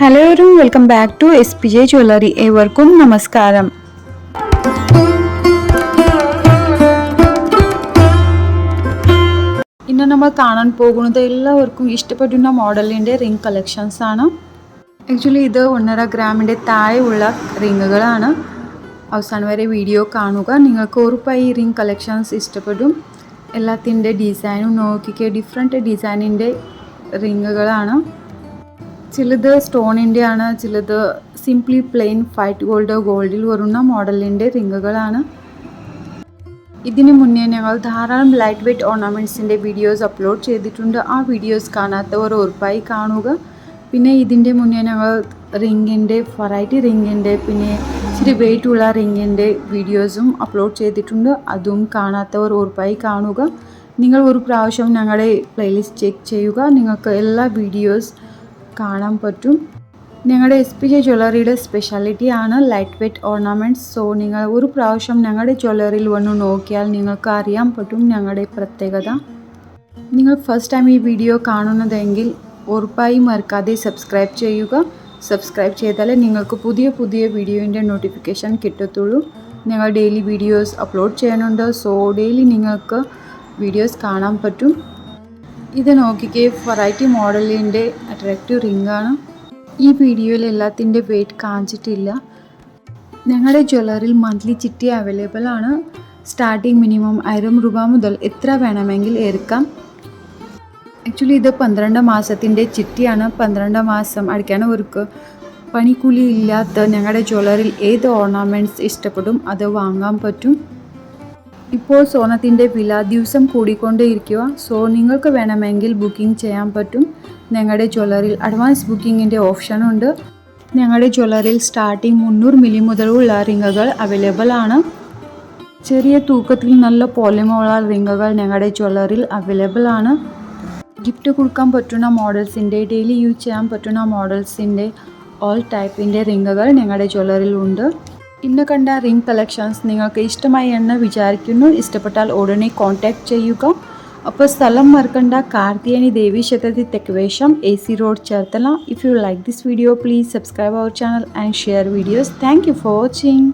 Hello ഒരു welcome back to S P J jewellery ഏവർക്കും നമസ്കാരം. ഇന്ന് നമ്മൾ കാണാൻ പോകുന്നത് എല്ലാവർക്കും ഇഷ്ടപ്പെടുന്ന മോഡലിന്റെ റിംഗ് കളക്ഷൻസ് ആണ്. ആക്ച്വലി ഇത് ഒന്നര ഗ്രാമിന്റെ താഴെയുള്ള റിങ്ങുകളാണ് അവസാനം വരെ വീഡിയോ കാണുക. നിങ്ങൾക്ക് ഉറപ്പായി ഈ റിംഗ് കളക്ഷൻസ് ഇഷ്ടപ്പെടും. എല്ലാത്തിന്റെ ഡിസൈനും നോക്കിക്കുക ഡിഫറെന്റ് ഡിസൈനിന്റെ റിങ്ങുകളാണ് ചിലത് സ്റ്റോണിന്റെ ആണ് ചിലത് സിംപ്ലി പ്ലെയിൻ ഫൈറ്റ് ഗോൾഡ് ഗോൾഡിൽ വരുന്ന മോഡലിന്റെ റിങ്ങുകളാണ്. ഇതിനു മുന്നേ ഞങ്ങൾ ധാരാളം ലൈറ്റ് വെയ്റ്റ് ഓർണമെന്റ്സിന്റെ വീഡിയോസ് അപ്ലോഡ് ചെയ്തിട്ടുണ്ട്. ആ വീഡിയോസ് കാണാത്തവർ ഉറപ്പായി കാണുക. പിന്നെ ഇതിന്റെ മുന്നേ ഞങ്ങൾ റിങ്ങിന്റെ വെറൈറ്റി റിങ്ങിന്റെ പിന്നെ ഇച്ചിരി വെയിറ്റ് ഉള്ള റിങ്ങിന്റെ വീഡിയോസും അപ്ലോഡ് ചെയ്തിട്ടുണ്ട്. അതും കാണാത്തവർ ഉറപ്പായി കാണുക. നിങ്ങൾ ഒരു പ്രാവശ്യം ഞങ്ങളുടെ പ്ലേലിസ്റ്റ് ചെക്ക് ചെയ്യുക. നിങ്ങൾക്ക് എല്ലാ വീഡിയോസ് കാണാൻ പറ്റും. ഞങ്ങളുടെ എസ് പി ജെ ജ്വല്ലറിയുടെ സ്പെഷ്യാലിറ്റി ആണ് ലൈറ്റ് വെയ്റ്റ് ഓർണമെന്റ്സ് സോ നിങ്ങൾ ഒരു പ്രാവശ്യം ഞങ്ങളുടെ ജ്വല്ലറിയിൽ വന്ന് നോക്കിയാൽ നിങ്ങൾക്ക് അറിയാൻ പറ്റും ഞങ്ങളുടെ പ്രത്യേകത. നിങ്ങൾ ഫസ്റ്റ് ടൈം ഈ വീഡിയോ കാണുന്നതെങ്കിൽ ഉറപ്പായി മറക്കാതെ സബ്സ്ക്രൈബ് ചെയ്യുക. സബ്സ്ക്രൈബ് ചെയ്താലേ നിങ്ങൾക്ക് പുതിയ പുതിയ വീഡിയോന്റെ നോട്ടിഫിക്കേഷൻ കിട്ടത്തുള്ളൂ. ഞങ്ങൾ ഡെയിലി വീഡിയോസ് അപ്ലോഡ് ചെയ്യുന്നുണ്ട്. സോ ഡെയിലി നിങ്ങൾക്ക് വീഡിയോസ് കാണാൻ പറ്റും. ഇത് നോക്കിക്കേ വെറൈറ്റി മോഡലിന്റെ അട്രാക്റ്റീവ് റിംഗ് ആണ് ഈ വീഡിയോയിൽ എല്ലാത്തിന്റെ വെയിറ്റ് കാണിച്ചിട്ടില്ല. ഞങ്ങളുടെ ജ്വല്ലറിയിൽ മന്ത്ലി ചിട്ടി അവൈലബിൾ ആണ്. സ്റ്റാർട്ടിങ് മിനിമം ആയിരം രൂപ മുതൽ എത്ര വേണമെങ്കിൽ എടുക്കാം ആക്ച്വലി ഇത് പന്ത്രണ്ട് മാസത്തിന്റെ ചിട്ടിയാണ്. പന്ത്രണ്ട് മാസം അടിക്കാൻ ഒരുക്ക് പണിക്കൂലി ഇല്ലാത്ത ഞങ്ങളുടെ ജ്വല്ലറിയിൽ ഏത് ഓർണമെന്റ്സ് ഇഷ്ടപ്പെടും അത് വാങ്ങാൻ പറ്റും. ഇപ്പോൾ സ്വർണത്തിന്റെ വില ദിവസം കൂടിക്കൊണ്ടേയിരിക്കുക. സോ നിങ്ങൾക്ക് വേണമെങ്കിൽ ബുക്കിംഗ് ചെയ്യാൻ പറ്റും. ഞങ്ങളുടെ ജ്വല്ലറിയിൽ അഡ്വാൻസ് ബുക്കിങ്ങിന്റെ ഓപ്ഷനുണ്ട് ഞങ്ങളുടെ ജ്വല്ലറിയിൽ സ്റ്റാർട്ടിംഗ് മുന്നൂറ് മില്ലി മുതലുള്ള റിങ്ങുകൾ അവൈലബിൾ ആണ്. ചെറിയ തൂക്കത്തിൽ നല്ല പോലെമുള്ള റിങ്ങുകൾ ഞങ്ങളുടെ ജ്വല്ലറിയിൽ അവൈലബിൾ ആണ്. ഗിഫ്റ്റ് കൊടുക്കാൻ പറ്റുന്ന മോഡൽസിന്റെ ഡെയിലി യൂസ് ചെയ്യാൻ പറ്റുന്ന മോഡൽസിന്റെ ഓൾ ടൈപ്പിന്റെ റിങ്ങുകൾ ഞങ്ങളുടെ ജ്വല്ലറിയിൽ ഉണ്ട്. ഇന്ന് കണ്ട റിംഗ് കളക്ഷൻസ് നിങ്ങൾക്ക് ഇഷ്ടമായി എന്ന് വിചാരിക്കുന്നു ഇഷ്ടപ്പെട്ടാൽ ഉടനെ കോൺടാക്ട് ചെയ്യുക അപ്പോൾ സ്ഥലം മറക്കണ്ട കാർത്തിയാനി ദേവി ക്ഷേത്രത്തിൽ തെക്കുവേശം A C road Cherthala if you like this video please subscribe our channel and share videos thank you for watching